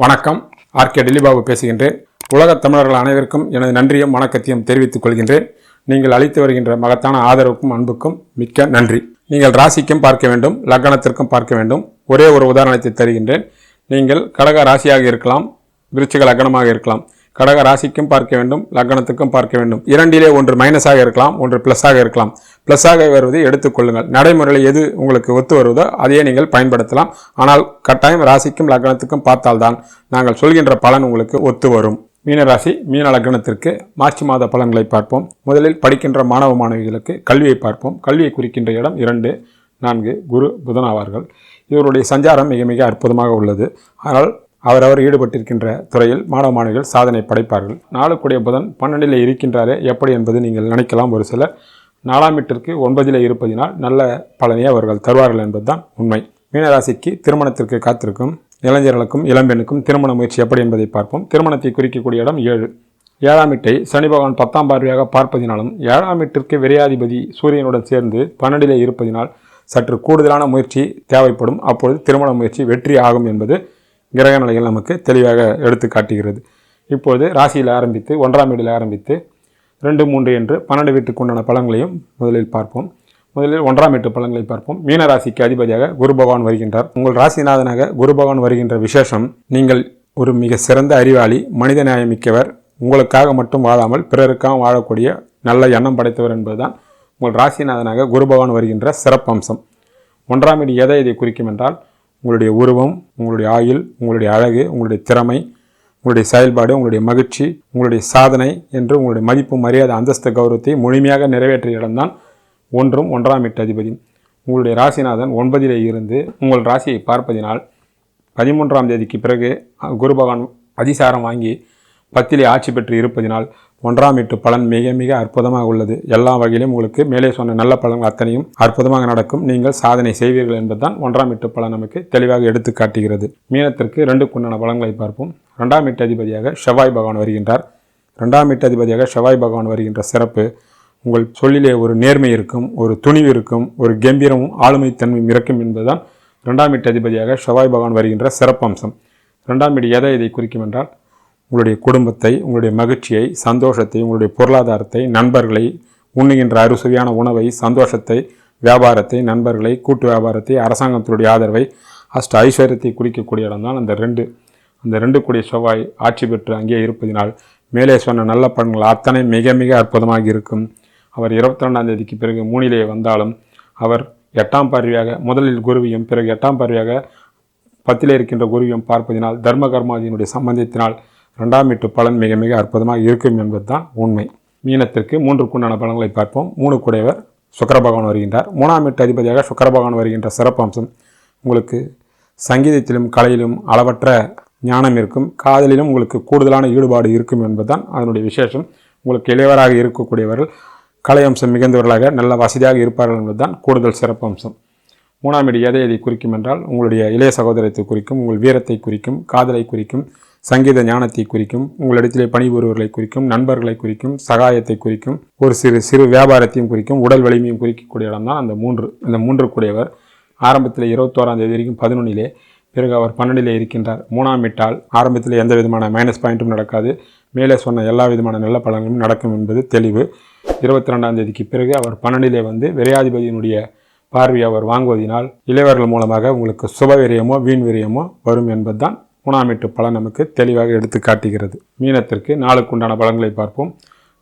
வணக்கம். ஆர்கே டெல்லிபாபு பேசுகின்றேன். உலகத் தமிழர்கள் அனைவருக்கும் எனது நன்றியும் வணக்கத்தையும் தெரிவித்துக் கொள்கின்றேன். நீங்கள் அளித்து வருகின்ற மகத்தான ஆதரவுக்கும் அன்புக்கும் மிக்க நன்றி. நீங்கள் ராசிக்கும் பார்க்க வேண்டும் லக்னத்திற்கும் பார்க்க வேண்டும். ஒரே ஒரு உதாரணத்தை தருகின்றேன். நீங்கள் கடக ராசியாக இருக்கலாம் விருச்சிக லக்னமாக இருக்கலாம். கடக ராசிக்கும் பார்க்க வேண்டும் லக்னத்துக்கும் பார்க்க வேண்டும். இரண்டிலே ஒன்று மைனஸாக இருக்கலாம் ஒன்று ப்ளஸ்ஸாக இருக்கலாம். ப்ளஸ்ஸாக வருவதை எடுத்துக்கொள்ளுங்கள் நடைமுறையில் எது உங்களுக்கு ஒத்து வருவதோ அதையே நீங்கள் பயன்படுத்தலாம். ஆனால் கட்டாயம் ராசிக்கும் லக்னத்துக்கும் பார்த்தால்தான் நாங்கள் சொல்கின்ற பலன் உங்களுக்கு ஒத்து வரும். மீனராசி மீன லக்னத்திற்கு மார்ச் மாத பலன்களை பார்ப்போம். முதலில் படிக்கின்ற மாணவ மாணவிகளுக்கு கல்வியை பார்ப்போம். கல்வியை குறிக்கின்ற இடம் இரண்டு நான்கு குரு புதன் ஆவார்கள். இவருடைய சஞ்சாரம் மிக மிக அற்புதமாக உள்ளது. ஆனால் அவரவர் ஈடுபட்டிருக்கின்ற துறையில் மாணவ மாணவிகள் சாதனை படைப்பார்கள். நாளுக்குடைய புதன் பன்னெண்டில் இருக்கின்றாரே எப்படி என்பது நீங்கள் நினைக்கலாம் ஒரு சிலர். நாலாம் வீட்டிற்கு ஒன்பதில் இருப்பதினால் நல்ல பலனை அவர்கள் தருவார்கள் என்பதுதான் உண்மை. மீனராசிக்கு திருமணத்திற்கு காத்திருக்கும் இளைஞர்களுக்கும் இளம்பெண்ணுக்கும் திருமண முயற்சி எப்படி என்பதை பார்ப்போம். திருமணத்தை குறிக்கக்கூடிய இடம் ஏழு. ஏழாம் வீட்டை சனி பகவான் பத்தாம் பார்வையாக பார்ப்பதினாலும் ஏழாம் வீட்டிற்கு விரையாதிபதி சூரியனுடன் சேர்ந்து பன்னெண்டிலே இருப்பதினால் சற்று கூடுதலான முயற்சி தேவைப்படும். அப்பொழுது திருமண முயற்சி வெற்றி ஆகும் என்பது கிரக நிலைகள் நமக்கு தெளிவாக எடுத்து காட்டுகிறது. இப்போது ராசியில் ஆரம்பித்து ஒன்றாம் வீடில் ஆரம்பித்து ரெண்டு மூன்று என்று பன்னெண்டு வீட்டுக்கு உண்டான முதலில் பார்ப்போம். முதலில் ஒன்றாம் வீட்டு பழங்களை பார்ப்போம். மீன ராசிக்கு அதிபதியாக குரு பகவான் வருகின்றார். உங்கள் ராசிநாதனாக குரு பகவான் வருகின்ற விசேஷம் நீங்கள் ஒரு மிக சிறந்த அறிவாளி மனித நியாயமிக்கவர் உங்களுக்காக மட்டும் வாழாமல் பிறருக்காக வாழக்கூடிய நல்ல எண்ணம் படைத்தவர் என்பதுதான் உங்கள் ராசிநாதனாக குரு பகவான் வருகின்ற சிறப்பம்சம். ஒன்றாம் வீடு எதை இதை குறிக்கும் என்றால் உங்களுடைய உருவம் உங்களுடைய ஆயுள் உங்களுடைய அழகு உங்களுடைய திறமை உங்களுடைய செயல்பாடு உங்களுடைய மகிழ்ச்சி உங்களுடைய சாதனை என்று உங்களுடைய மதிப்பு மரியாதை அந்தஸ்து கௌரவத்தை முழுமையாக நிறைவேற்றிய இடம்தான் ஒன்றும் ஒன்றாம் எட்டு அதிபதி. உங்களுடைய ராசிநாதன் ஒன்பதிலே இருந்து உங்கள் ராசியை பார்ப்பதினால் பதிமூன்றாம் தேதிக்கு பிறகு குரு பகவான் அதிசாரம் வாங்கி பத்திலே ஆட்சி பெற்று இருப்பதினால் ஒன்றாம் வீட்டு பலன் மிக மிக அற்புதமாக உள்ளது. எல்லா வகையிலும் உங்களுக்கு மேலே சொன்ன நல்ல பலன்கள் அத்தனையும் அற்புதமாக நடக்கும். நீங்கள் சாதனை செய்வீர்கள் என்பதுதான் ஒன்றாம் வீட்டு பலன் நமக்கு தெளிவாக எடுத்து காட்டுகிறது. மீனத்திற்கு ரெண்டு குண்டான பலன்களை பார்ப்போம். ரெண்டாம் வீட்டு அதிபதியாக செவ்வாய் பகவான் வருகின்றார். ரெண்டாம் வீட்டு அதிபதியாக செவ்வாய் பகவான் வருகின்ற சிறப்பு உங்கள் சொல்லிலே ஒரு நேர்மை இருக்கும் ஒரு துணிவு இருக்கும் ஒரு கம்பீரமும் ஆளுமைத்தன்மையும் இருக்கும் என்பதுதான் ரெண்டாம் வீட்டு அதிபதியாக செவ்வாய் பகவான் வருகின்ற சிறப்பம்சம். ரெண்டாம் வீடு எதை இதை குறிக்கும் என்றால் உங்களுடைய குடும்பத்தை உங்களுடைய மகிழ்ச்சியை சந்தோஷத்தை உங்களுடைய பொருளாதாரத்தை நண்பர்களை உண்ணுகின்ற அறுசுவையான உணவை சந்தோஷத்தை வியாபாரத்தை நண்பர்களை கூட்டு வியாபாரத்தை அரசாங்கத்தினுடைய ஆதரவை அஷ்ட ஐஸ்வர்யத்தை குறிக்கக்கூடிய இடம்தான் அந்த ரெண்டு. அந்த ரெண்டு கூடிய செவ்வாய் ஆட்சி பெற்று அங்கே இருப்பதினால் மேலே சொன்ன நல்ல பலன்கள் அத்தனை மிக மிக அற்புதமாக இருக்கும். அவர் இருபத்தி ரெண்டாம் தேதிக்கு பிறகு மூணிலே வந்தாலும் அவர் எட்டாம் பார்வையாக முதலில் குருவியும் பிறகு எட்டாம் பார்வையாக பத்திலே இருக்கின்ற குருவியும் பார்ப்பதினால் தர்ம கர்மாதியினுடைய சம்பந்தத்தினால் ரெண்டாம் வீட்டு பலன் மிக மிக அற்புதமாக இருக்கும் என்பதுதான் உண்மை. மீனத்திற்கு மூன்றுக்குண்டான பலன்களை பார்ப்போம். மூணு குடையவர் சுக்கரபகவான் வருகின்றார். மூணாம் வீட்டு அதிபதியாக சுக்கர பகவான் வருகின்ற சிறப்பம்சம் உங்களுக்கு சங்கீதத்திலும் கலையிலும் அளவற்ற ஞானம் இருக்கும். காதலிலும் உங்களுக்கு கூடுதலான ஈடுபாடு இருக்கும் என்பதுதான் அதனுடைய விசேஷம். உங்களுக்கு இளையவராக இருக்கக்கூடியவர்கள் கலை அம்சம் மிகுந்தவர்களாக நல்ல வசதியாக இருப்பார்கள் என்பதுதான் கூடுதல் சிறப்பம்சம். மூணாம் வீடு எதை எதை குறிக்கும் என்றால் உங்களுடைய இளைய சகோதரத்தை குறிக்கும் உங்கள் வீரத்தை குறிக்கும் காதலை குறிக்கும் சங்கீத ஞானத்தை குறிக்கும் உங்களிடத்திலே பணிபுரிவர்களை குறிக்கும் நண்பர்களை குறிக்கும் சகாயத்தை குறிக்கும் ஒரு சிறு சிறு வியாபாரத்தையும் குறிக்கும் உடல் வலிமையும் குறிக்கக்கூடிய இடம்தான் அந்த மூன்று அந்த மூன்று கூடியவர். ஆரம்பத்தில் இருபத்தோராம் தேதி வரைக்கும் பதினொன்னிலே பிறகு அவர் பன்னெண்டிலே இருக்கின்றார். மூணாம் இட்டால் ஆரம்பத்தில் எந்த விதமான மைனஸ் பாயிண்ட்டும் நடக்காது. மேலே சொன்ன எல்லா விதமான நல்ல பலன்களும் நடக்கும் என்பது தெளிவு. இருபத்தி ரெண்டாம் தேதிக்கு பிறகு அவர் பன்னெண்டிலே வந்து விரையாதிபதியினுடைய பார்வை அவர் வாங்குவதினால் இளையவர்கள் மூலமாக உங்களுக்கு சுப விரயமோ வீண் விரயமோ வரும் என்பதுதான் மூணாம் வீட்டு பலன் நமக்கு தெளிவாக எடுத்து காட்டுகிறது. மீனத்திற்கு நாளுக்குண்டான பலன்களை பார்ப்போம்.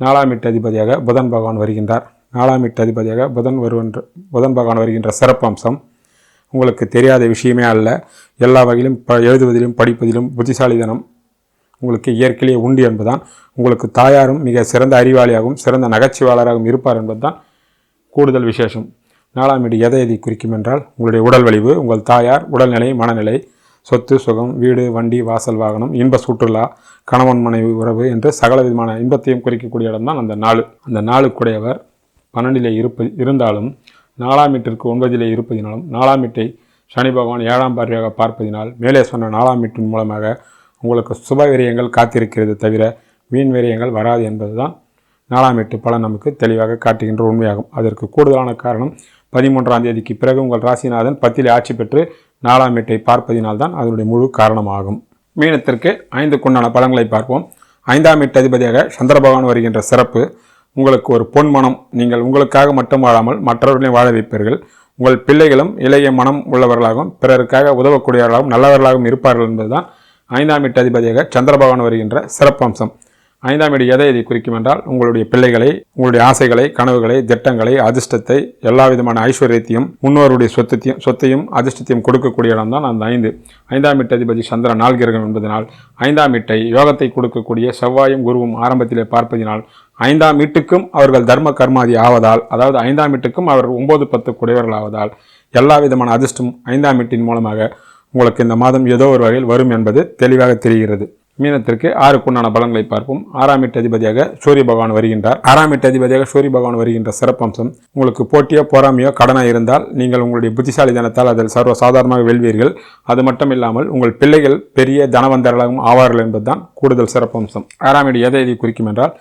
நாலாம் வீட்டு அதிபதியாக புதன் பகவான் வருகின்றார். நாலாம் வீட்டு அதிபதியாக புதன் வருகின்ற புதன் பகவான் வருகின்ற சிறப்பம்சம் உங்களுக்கு தெரியாத விஷயமே அல்ல. எல்லா வகையிலும் ப எழுதுவதிலும் படிப்பதிலும் புத்திசாலிதனம் உங்களுக்கு இயற்கையிலேயே உண்டு என்பதுதான். உங்களுக்கு தாயாரும் மிக சிறந்த அறிவாளியாகவும் சிறந்த நகைச்சுவாளராகவும் இருப்பார் என்பதுதான் கூடுதல் விசேஷம். நாலாம் வீடு எதை எதை குறிக்கும் என்றால் உங்களுடைய உடல் வலிவு உங்கள் தாயார் உடல்நிலை மனநிலை சொத்து சுகம் வீடு வண்டி வாசல் வாகனம் இன்ப சுற்றுலா கணவன் மனைவி உறவு என்று சகல விதமான இன்பத்தையும் குறிக்கக்கூடிய இடம்தான் அந்த நாலு. அந்த நாளுக்குடையவர் பன்னெண்டிலே இருப்ப இருந்தாலும் நாலாம் வீட்டிற்கு ஒன்பதிலே இருப்பதினாலும் நாலாம் வீட்டை சனி பகவான் ஏழாம் பார்வையாக பார்ப்பதினால் மேலே சொன்ன நாலாம் வீட்டின் மூலமாக உங்களுக்கு சுப விரயங்கள் காத்திருக்கிறது தவிர வீண் விரயங்கள் வராது என்பதுதான் நாலாம் எட்டு பலன் நமக்கு தெளிவாக காட்டுகின்ற உண்மையாகும். அதற்கு கூடுதலான காரணம் பதிமூன்றாம் தேதிக்கு பிறகு உங்கள் ராசிநாதன் பத்திலே ஆட்சி பெற்று நாலாம் எட்டை பார்ப்பதினால்தான் அதனுடைய முழு காரணமாகும். மீனத்திற்கு ஐந்துக்குண்டான பலன்களை பார்ப்போம். ஐந்தாம் வீட்டு அதிபதியாக சந்திர பகவான் வருகின்ற சிறப்பு. உங்களுக்கு ஒரு பொன் மனம். நீங்கள் உங்களுக்காக மட்டும் வாழாமல் மற்றவர்களையும் வாழ வைப்பீர்கள். உங்கள் பிள்ளைகளும் இளைய மனம் உள்ளவர்களாகவும் பிறருக்காக உதவக்கூடியவர்களாகவும் நல்லவர்களாகவும் இருப்பார்கள் என்பதுதான் ஐந்தாம் வீட்டு அதிபதியாக சந்திர பகவான் வருகின்ற சிறப்பம்சம். ஐந்தாம் வீடு எதை எதை குறிக்கும் என்றால் உங்களுடைய பிள்ளைகளை உங்களுடைய ஆசைகளை கனவுகளை திட்டங்களை அதிர்ஷ்டத்தை எல்லா விதமான ஐஸ்வர்யத்தையும் முன்னோருடைய சொத்தையும் சொத்தையும் அதிர்ஷ்டத்தையும் கொடுக்கக்கூடிய இடம் தான் அந்த ஐந்து. ஐந்தாம் வீட்டு அதிபதி சந்திர நால்கிரகம் என்பதனால் ஐந்தாம் வீட்டை யோகத்தை கொடுக்கக்கூடிய செவ்வாயும் குருவும் ஆரம்பத்திலே பார்ப்பதினால் ஐந்தாம் வீட்டுக்கும் அவர்கள் தர்ம கர்மாதி ஆவதால் அதாவது ஐந்தாம் வீட்டுக்கும் அவர் ஒம்பது பத்து குடையவர்கள் ஆவதால் எல்லா விதமான அதிர்ஷ்டம் ஐந்தாம் வீட்டின் மூலமாக உங்களுக்கு இந்த மாதம் ஏதோ ஒரு வகையில் வரும் என்பது தெளிவாக தெரிகிறது. மீனத்திற்கு ஆறுக்குண்டான பலன்களை பார்ப்போம். ஆறாம் எட்டு அதிபதியாக சூரிய பகவான் வருகின்றார். ஆறாம் எட்டு அதிபதியாக சூரிய பகவான் வருகின்ற சிறப்பம்சம் உங்களுக்கு போட்டியோ பொறாமையோ கடனாக இருந்தால் நீங்கள் உங்களுடைய புத்திசாலிதனத்தால் அதில் சர்வ சாதாரணமாக வெல்வீர்கள். அது மட்டும் இல்லாமல் உங்கள் பிள்ளைகள் பெரிய தனவந்தர்களாகவும் ஆவார்கள் என்பதுதான் கூடுதல் சிறப்பம்சம். ஆறாம் வீடு எதை எதை குறிக்கும் என்றால்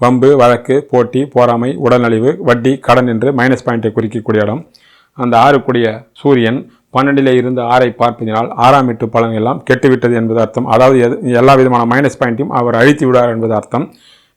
வம்பு வழக்கு போட்டி போராமை உடல்நலிவு வட்டி கடன் என்று மைனஸ் பாயிண்டை குறிக்கக்கூடிய இடம். அந்த ஆறுக்குடிய சூரியன் பன்னெண்டிலே இருந்து ஆறை பார்ப்பதினால் ஆறாம் எட்டு பலன் எல்லாம் கெட்டுவிட்டது என்பது அர்த்தம். அதாவது எது எல்லா விதமான மைனஸ் பாயிண்ட்டையும் அவர் அழித்து விடார் என்பது அர்த்தம்.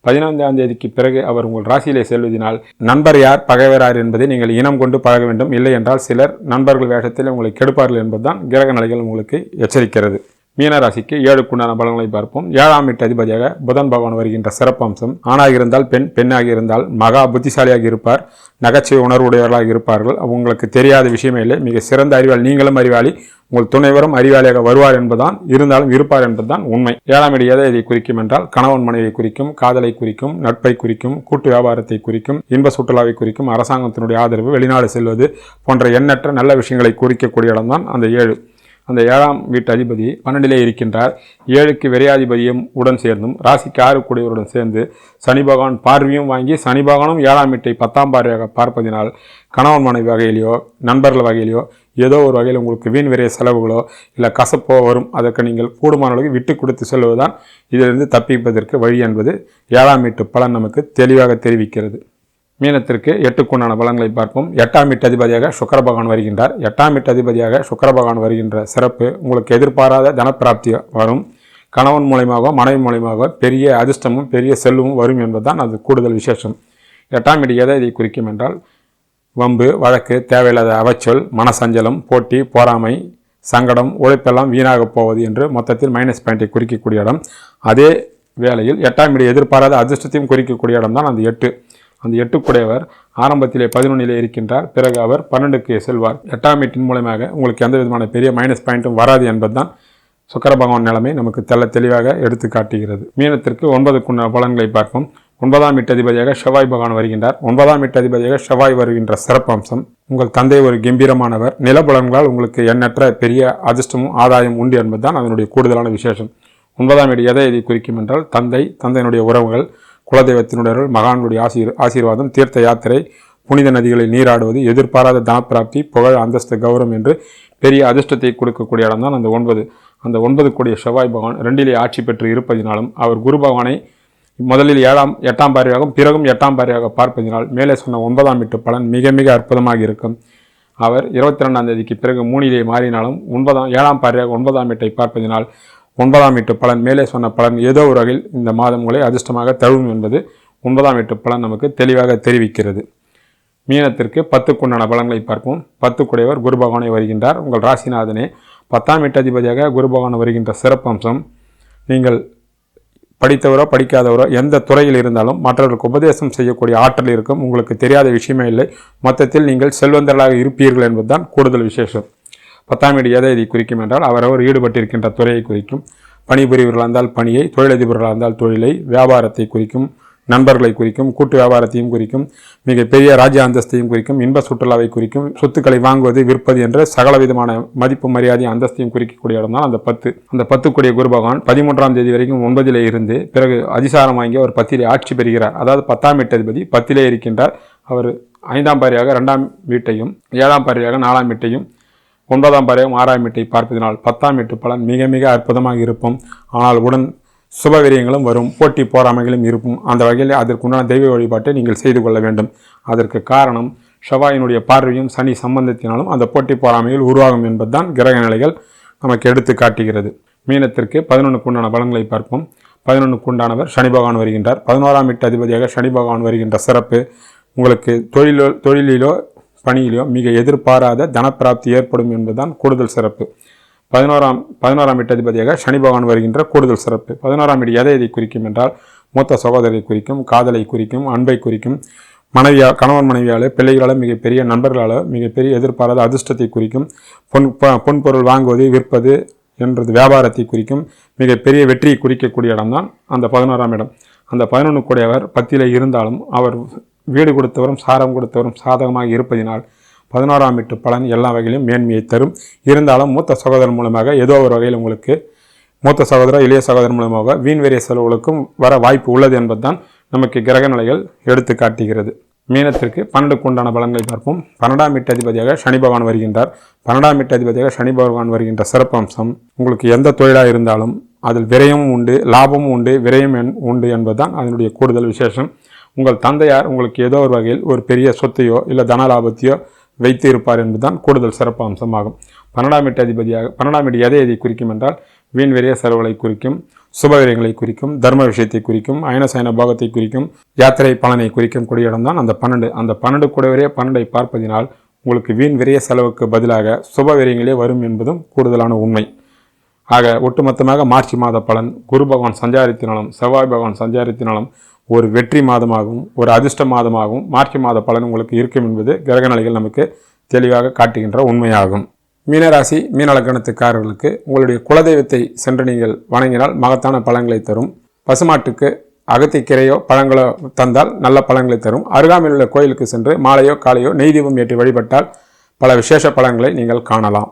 பதினைந்தாம் தேதிக்கு பிறகு அவர் உங்கள் ராசியிலே செல்வதினால் நண்பர் யார் பகைவரார் என்பதை நீங்கள் இனம் கொண்டு பழக வேண்டும். இல்லை என்றால் சிலர் நண்பர்கள் வேஷத்தில் உங்களை கெடுப்பார்கள் என்பதுதான் கிரக நிலைகள் உங்களுக்கு எச்சரிக்கிறது. மீனராசிக்கு ஏழுக்குண்டான பலன்களை பார்ப்போம். ஏழாம் எட்டு அதிபதியாக புதன் பகவான் வருகின்ற சிறப்பம்சம் ஆணாக இருந்தால் பெண் பெண்ணாக இருந்தால் மகா புத்திசாலியாக இருப்பார் நகைச்சுவை உணர்வுடையவர்களாக இருப்பார்கள். உங்களுக்கு தெரியாத விஷயமே இல்லை. மிக சிறந்த அறிவாளி நீங்களும் அறிவாளி. உங்கள் துணைவரும் அறிவாளியாக வருவார் என்பதுதான் இருந்தாலும் இருப்பார் என்பதுதான் உண்மை. ஏழாம் இடம் எதை இதை குறிக்கும் என்றால் கணவன் மனைவியை குறிக்கும் காதலை குறிக்கும் நட்பை குறிக்கும் கூட்டு வியாபாரத்தை குறிக்கும் இன்ப சுற்றுலாவை குறிக்கும் அரசாங்கத்தினுடைய ஆதரவு வெளிநாடு செல்வது போன்ற எண்ணற்ற நல்ல விஷயங்களை குறிக்கக்கூடிய இடம்தான் அந்த ஏழு. அந்த ஏழாம் வீட்டு அதிபதி பன்னெண்டிலே இருக்கின்றார். ஏழுக்கு விரையாதிபதியும் உடன் சேர்ந்தும் ராசிக்கு ஆறு கூடியவருடன் சேர்ந்து சனி பகவான் பார்வையும் வாங்கி சனி பகவானும் ஏழாம் வீட்டை பத்தாம் பார்வையாக பார்ப்பதினால் கணவன் மனைவி வகையிலையோ நண்பர்கள் வகையிலையோ ஏதோ ஒரு வகையில் உங்களுக்கு வீண் விரைய செலவுகளோ இல்லை கசப்போ வரும் அதற்கு நீங்கள் கூடுமான அளவுக்கு விட்டு கொடுத்து செல்வதுதான் இதிலிருந்து தப்பிப்பதற்கு வழி என்பது ஏழாம் வீட்டு பலன் நமக்கு தெளிவாக தெரிவிக்கிறது. மீனத்திற்கு எட்டுக்குண்டான பலன்களை பார்ப்போம். எட்டாம் வீட்டு அதிபதியாக சுக்கர பகவான் வருகின்றார். எட்டாம் வீட்டு அதிபதியாக சுக்கர பகவான் வருகின்ற சிறப்பு உங்களுக்கு எதிர்பாராத தனப்பிராப்தி வரும். கணவன் மூலயமாக மனைவி மூலயமாக பெரிய அதிர்ஷ்டமும் பெரிய செல்வமும் வரும் என்பதுதான் அது கூடுதல் விசேஷம். எட்டாம் வீடு எதை இதை குறிக்கும் என்றால் வம்பு வழக்கு தேவையில்லாத அவச்சொல் மனசஞ்சலம் போட்டி போராமை சங்கடம் உழைப்பெல்லாம் வீணாக போவது என்று மொத்தத்தில் மைனஸ் பாயிண்டை குறிக்கக்கூடிய இடம். அதே வேளையில் எட்டாம் வீடு எதிர்பாராத அதிர்ஷ்டத்தையும் குறிக்கக்கூடிய இடம் தான் அந்த எட்டு. அந்த எட்டுக்குடையவர் ஆரம்பத்திலே பதினொன்னிலே இருக்கின்றார். பிறகு அவர் பன்னெண்டுக்கு செல்வார். எட்டாம் வீட்டின் மூலமாக உங்களுக்கு எந்த விதமான பெரிய மைனஸ் பாயிண்ட்டும் வராது என்பதுதான் சுக்கர பகவான் நிலைமை நமக்கு தெல்ல தெளிவாக எடுத்து காட்டுகிறது. மீனத்திற்கு ஒன்பதுக்குள்ள பலன்களை பார்ப்போம். ஒன்பதாம் அதிபதியாக செவ்வாய் பகவான் வருகின்றார். ஒன்பதாம் அதிபதியாக செவ்வாய் வருகின்ற சிறப்பம்சம் உங்கள் தந்தை ஒரு கம்பீரமானவர். நிலபலன்களால் உங்களுக்கு எண்ணற்ற பெரிய அதிர்ஷ்டமும் ஆதாயம் உண்டு என்பதுதான் அதனுடைய கூடுதலான விசேஷம். ஒன்பதாம் வீடு எதை இதை குறிக்கும் என்றால் தந்தை தந்தையினுடைய உறவுகள் குலதெய்வத்தினுடைய மகான்களுடைய ஆசீர் ஆசீர்வாதம் தீர்த்த யாத்திரை புனித நதிகளில் நீராடுவது எதிர்பாராத தனப்பிராப்தி புகழ் அந்தஸ்து கௌரவம் என்று பெரிய அதிர்ஷ்டத்தை கொடுக்கக்கூடிய இடம் தான் அந்த ஒன்பது. அந்த ஒன்பது கூடிய செவ்வாய் பகவான் ரெண்டிலே ஆட்சி பெற்று இருப்பதினாலும் அவர் குரு பகவானை முதலில் ஏழாம் எட்டாம் பாரியாகவும் பிறகும் எட்டாம் பாரியாக பார்ப்பதினால் மேலே சொன்ன ஒன்பதாம் வீட்டு பலன் மிக மிக அற்புதமாக இருக்கும். அவர் இருபத்தி ரெண்டாம் தேதிக்கு பிறகு மூணிலே மாறினாலும் ஒன்பதாம் ஏழாம் பாரியாக ஒன்பதாம் வீட்டை பார்ப்பதினால் ஒன்பதாம் வீட்டு பலன். மேலே சொன்ன பலன் ஏதோ ஒரு வகையில் இந்த மாதம் உங்களை அதிர்ஷ்டமாக தழுவும் என்பது ஒன்பதாம் வீட்டு பலன் நமக்கு தெளிவாக தெரிவிக்கிறது. மீனத்திற்கு பத்துக்குண்டான பலன்களை பார்ப்போம். பத்துக்குடையவர் குரு பகவானை வருகின்றார். உங்கள் ராசிநாதனே பத்தாம் வீட்டதிபதியாக குரு பகவான் வருகின்ற சிறப்பம்சம் நீங்கள் படித்தவரோ படிக்காதவரோ எந்த துறையில் இருந்தாலும் மற்றவர்களுக்கு உபதேசம் செய்யக்கூடிய ஆற்றல் இருக்கும். உங்களுக்கு தெரியாத விஷயமே இல்லை. மொத்தத்தில் நீங்கள் செல்வந்தர்களாக இருப்பீர்கள் என்பதுதான் கூடுதல் விசேஷம். பத்தாம் வீடு எதை இதை குறிக்கும் என்றால் அவரவர் ஈடுபட்டிருக்கின்ற துறையை குறிக்கும். பணிபுரிவர்களாக இருந்தால் பணியை தொழிலதிபர்களாக இருந்தால் தொழிலை வியாபாரத்தை குறிக்கும் நண்பர்களை குறிக்கும் கூட்டு வியாபாரத்தையும் குறிக்கும் மிகப்பெரிய ராஜ்ய அந்தஸ்தையும் குறிக்கும் இன்ப சுற்றுலாவை குறிக்கும் சொத்துக்களை வாங்குவது விற்பது என்ற சகல விதமான மதிப்பு மரியாதை அந்தஸ்தையும் குறிக்கக்கூடிய இடம் தான் அந்த பத்து. அந்த பத்துக்குடிய குரு பகவான் பதிமூன்றாம் தேதி வரைக்கும் ஒன்பதிலே இருந்து பிறகு அதிசாரம் வாங்கி அவர் பத்திலே ஆட்சி பெறுகிறார். அதாவது பத்தாம் அதிபதி பத்திலே இருக்கின்றார். அவர் ஐந்தாம் பாரியாக ரெண்டாம் வீட்டையும் ஏழாம் பாரியாக நாலாம் வீட்டையும் ஒன்பதாம் பறவை ஆறாம் வீட்டை பார்ப்பதனால் பத்தாம் வீட்டு பலன் மிக மிக அற்புதமாக இருக்கும். ஆனால் உடன் சுபவீரியங்களும் வரும். போட்டி போராமைகளும் இருக்கும். அந்த வகையில் அதற்குண்டான தெய்வ வழிபாட்டை நீங்கள் செய்து கொள்ள வேண்டும். அதற்கு காரணம் செவ்வாயினுடைய பார்வையும் சனி சம்பந்தத்தினாலும் அந்த போட்டி போராமைகள் உருவாகும் என்பதுதான் கிரக நிலைகள் நமக்கு எடுத்து காட்டுகிறது. மீனத்திற்கு பதினொன்றுக்கு உண்டான பலன்களை பார்ப்போம். பதினொன்றுக்கு உண்டானவர் சனி பகவான் வருகின்றார். பதினோராம் வீட்டு அதிபதியாக சனி பகவான் வருகின்ற சிறப்பு உங்களுக்கு தொழிலோ தொழிலிலோ பணியிலோ மிக எதிர்பாராத தனப்பிராப்தி ஏற்படும் என்பதுதான் கூடுதல் சிறப்பு. பதினோராம் பதினோராம் வீட்டு அதிபதியாக சனி பகவான் வருகின்ற கூடுதல் சிறப்பு. பதினோராம் வீடு எதை எதை குறிக்கும் என்றால் மூத்த சகோதரரை குறிக்கும் காதலை குறிக்கும் அன்பை குறிக்கும் மனைவியா கணவன் மனைவியாலோ பிள்ளைகளாலோ மிகப்பெரிய நண்பர்களாலோ மிகப்பெரிய எதிர்பாராத அதிர்ஷ்டத்தை குறிக்கும் பொன் ப- பொன்பொருள் வாங்குவது விற்பது என்றது வியாபாரத்தை குறிக்கும் மிகப்பெரிய வெற்றியை குறிக்கக்கூடிய இடம்தான் அந்த பதினோராம் இடம். அந்த பதினொன்று கூடியவர் பத்தியில் இருந்தாலும் அவர் வீடு கொடுத்தவரும் சாரம் கொடுத்தவரும் சாதகமாக இருப்பதினால் பதினோராம் வீட்டு பலன் எல்லா வகையிலும் மேன்மையை தரும். இருந்தாலும் மூத்த சகோதரன் மூலமாக ஏதோ ஒரு வகையில் உங்களுக்கு மூத்த சகோதரர் இளைய சகோதரன் மூலமாக வீண்வெறிய செலவுகளுக்கும் வர வாய்ப்பு உள்ளது என்பதுதான் நமக்கு கிரக நிலைகள் எடுத்து காட்டுகிறது. மீனத்திற்கு பன்னெண்டுக்கு உண்டான பலன்களை பார்ப்போம். பன்னெண்டாம் வீட்டு அதிபதியாக சனி பகவான் வருகின்றார். பன்னெண்டாம் வீட்டு அதிபதியாக சனி பகவான் வருகின்ற சிறப்பம்சம் உங்களுக்கு எந்த தொழிலாக இருந்தாலும் அதில் விரயமும் உண்டு லாபமும் உண்டு விரயம் என்- உண்டு என்பதுதான் அதனுடைய கூடுதல் விசேஷம். உங்கள் தந்தையார் உங்களுக்கு ஏதோ ஒரு வகையில் ஒரு பெரிய சொத்தையோ இல்லை தன லாபத்தையோ வைத்து இருப்பார் என்பதுதான் கூடுதல் சிறப்பு அம்சமாகும் பன்னெண்டாம் வீட்டு அதிபதியாக பன்னெண்டாம் வீட்டு எதை எதை குறிக்கும் என்றால் வீண் வெறிய செலவுகளை குறிக்கும் சுபவிரயங்களை குறிக்கும் தர்ம விஷயத்தை குறிக்கும் அயனசயன போகத்தை குறிக்கும் யாத்திரை பலனை குறிக்கும் கூடிய இடம்தான் அந்த பன்னெண்டு. அந்த பன்னெண்டு கூடவரே பன்னெண்டை பார்ப்பதினால் உங்களுக்கு வீண் விரைய செலவுக்கு பதிலாக சுப விரயங்களே வரும் என்பதும் கூடுதலான உண்மை. ஆக ஒட்டுமொத்தமாக மார்ச் மாத பலன் குரு பகவான் சஞ்சாரத்தினாலும் செவ்வாய் பகவான் சஞ்சாரத்தினாலும் ஒரு வெற்றி மாதமாகவும் ஒரு அதிர்ஷ்ட மாதமாகவும் மார்ச் மாத பலன் உங்களுக்கு இருக்கும் என்பது கிரகநிலைகள் நமக்கு தெளிவாக காட்டுகின்ற உண்மையாகும். மீனராசி மீனலக்கணத்துக்காரர்களுக்கு உங்களுடைய குலதெய்வத்தை சென்று நீங்கள் வணங்கினால் மகத்தான பழங்களை தரும். பசுமாட்டுக்கு அகத்திக்கீரையோ பழங்களோ தந்தால் நல்ல பழங்களை தரும். அருகாமையில் உள்ள கோயிலுக்கு சென்று மாலையோ காலையோ நெய் தீபம் ஏற்றி வழிபட்டால் பல விசேஷ பழங்களை நீங்கள் காணலாம்.